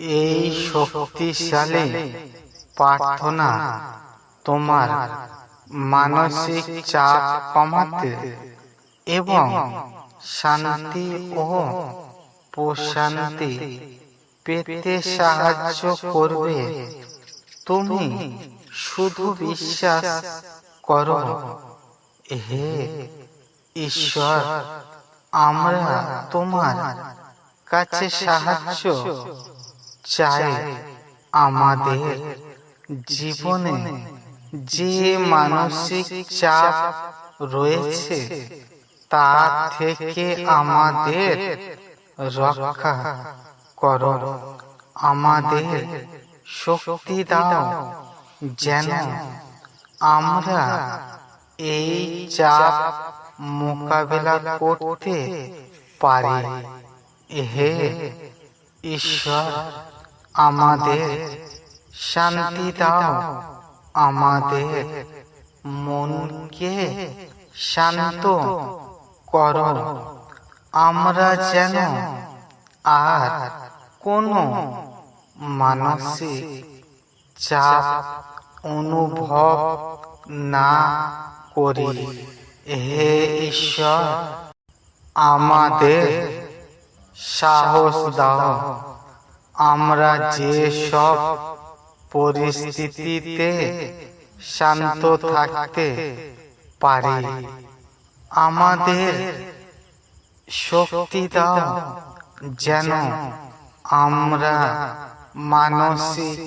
এই শক্তিশালী প্রার্থনা তোমার মানসিক চাপ কমাতে এবং শান্তি ও প্রশান্তি পেতে সাহায্য করবে। তুমি শুধু বিশ্বাস করো। হে ঈশ্বর, আমরা তোমার কাছে সাহায্য চাই আমাদের জীবনে। যে মানসিক চাপ রয়েছে, তা থেকে আমাদের রক্ষা কর। আমাদের শক্তি দাও, যেন আমরা এই চাপ মোকাবেলা করতে পারি। হে ঈশ্বর আমাদের শান্তি দাও। আমাদের মনকে শান্ত করো। আমরা যেন আর কোনো মানসিক চাপ অনুভব না করি। হে ঈশ্বর আমাদের সাহস দাও। আমরা যে সব পরিস্থিতিতে শান্ত থাকতে পারি, আমাদের শক্তি দাও যেন আমরা মানসিক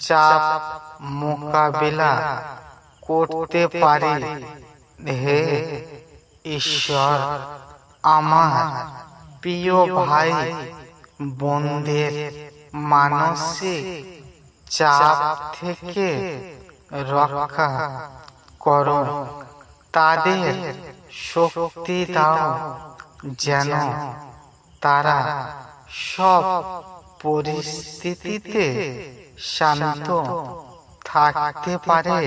চাপ মোকাবিলা করতে পারি। হে ঈশ্বর, আমার প্রিয় ভাই বোনদের মানসিক চাপ থেকে রক্ষা করো। তাদের শক্তি দাও, যেন তারা সব পরিস্থিতিতে শান্ত থাকতে পারে।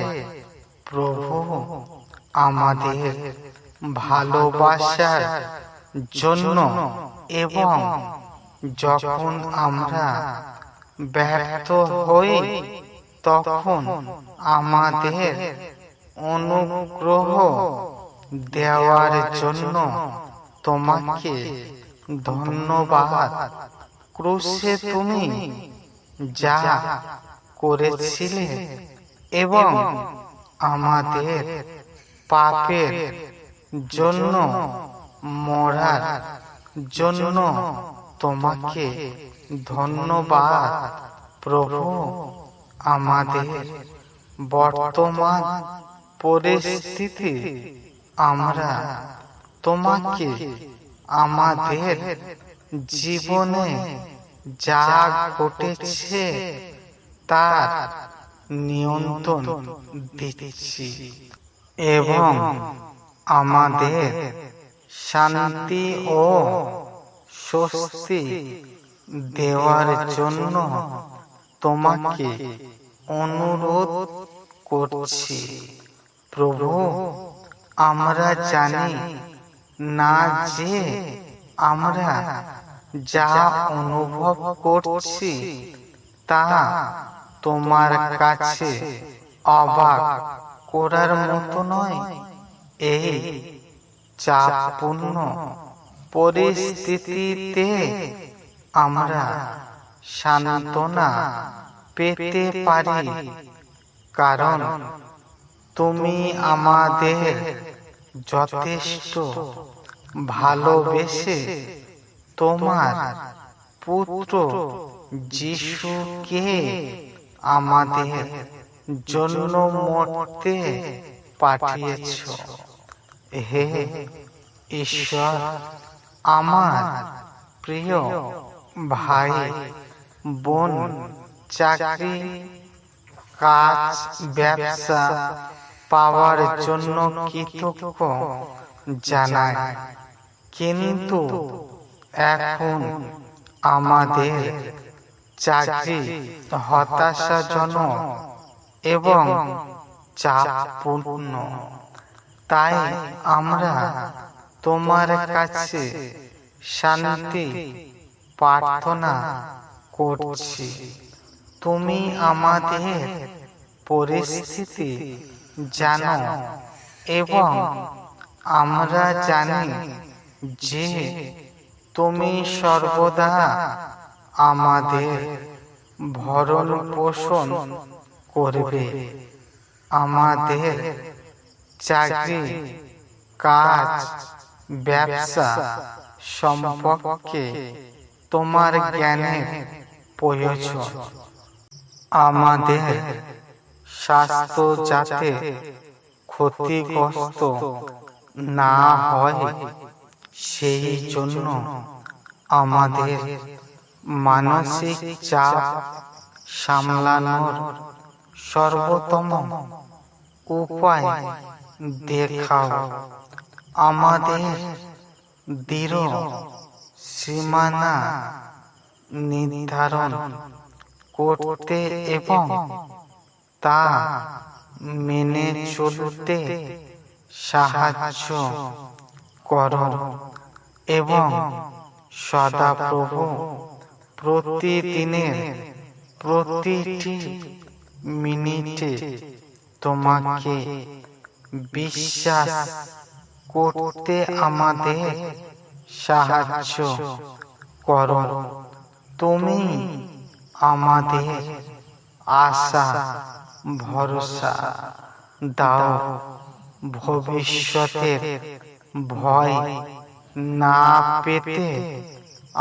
প্রভু আমাদের ভালোবাসার জন্য এবং যখন আমরা ব্যর্থ হই, তখন আমাদের অনুগ্রহ দেওয়ার জন্য তোমাকে ধন্যবাদ। ক্রুশে তুমি যা করেছিলে এবং আমাদের পাপের জন্য, মরার জন্য তোমাকে ধন্যবাদ প্রভু আমাদের বর্তমান পরিস্থিতি। আমরা তোমাকে আমাদের জীবনে যা ঘটেছে তার নিয়ন্ত্রণ দিচ্ছি এবং আমাদের শান্তি ও স্বস্তি দেওয়ার জন্য তোমাকে অনুরোধ করছি। প্রভু, আমরা জানি না যে আমরা যা অনুভব করছি তা তোমার কাছে অবাক করার মতো নয়। এই চাপপূর্ণ পরিস্থিতিতে আমরা সান্ত্বনা পেতে পারি। কারণ তুমি আমাদের যথেষ্ট ভালোবেসে তোমার পুত্র যিশুকে আমাদের জন্য মরতে পাঠিয়েছ। হে ঈশ্বর আমার প্রিয় ভাই, বোন, চাকরি, কাজ, ব্যবসা পাওয়ার জন্য কৃতজ্ঞ জানায় কিন্তু এখন আমাদের চাকরি হতাশাজনক এবং চাপপূর্ণ। তাই আমরা তোমার কাছে শান্তি প্রার্থনা করছি। তুমি আমাদের পরিস্থিতি জানো এবং আমরা জানি যে তুমি সর্বদা আমাদের ভরণ পোষণ করবে। আমাদের চাকরি কাজ ব্যবসা সম্পর্কে তোমার জ্ঞানের প্রয়োজন। আমাদের স্বাস্থ্য যাতে ক্ষতিগ্রস্ত না হয়, সেই জন্য আমাদের মানসিক চাপ সামলানোর সর্বোত্তম উপায় দেখাও। আমাদের দৃঢ় সীমানা নির্ধারণ করতে এবং তা মেনে চলতে সাহায্য করো এবং সদাপ্রভু প্রতিদিনের প্রতিটি মিনিটে তোমাকে বিশ্বাস করতে আমাদের সাহায্য করো। তুমি আমাদের আশা, ভরসা দাও। ভবিষ্যতের ভয় না পেতে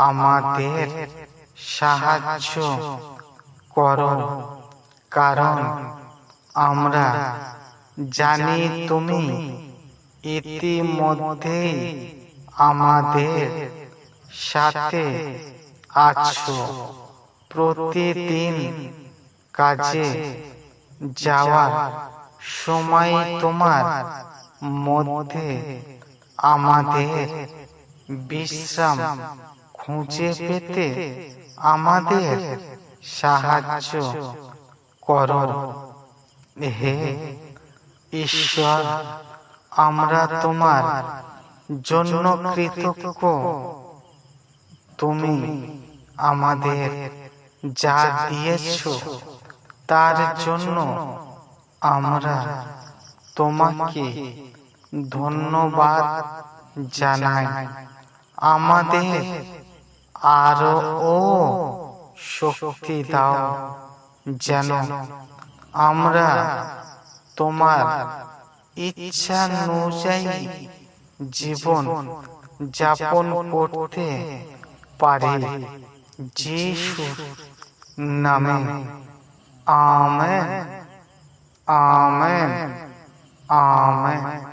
আমাদের সাহায্য করো। কারণ আমরা জানি তুমি ইতিমধ্যেই আমাদের সাথে আছো। প্রতিদিন কাজে যাওয়ার সময় তোমার মধ্যে আমাদের বিশ্রাম খুঁজে পেতে আমাদের সাহায্য করো। হে ঈশ্বর আমরা তোমার জন্য কৃতজ্ঞ। তুমি আমাদের যা দিয়েছ তার জন্য আমরা তোমাকে ধন্যবাদ জানাই। আমাদের আরও ও শক্তি দাও, যেন আমরা তোমার ইচ্ছানুযায়ী জীবন যাপন করতে পারে। যিশুর নামে। আমেন। আমেন। আমেন।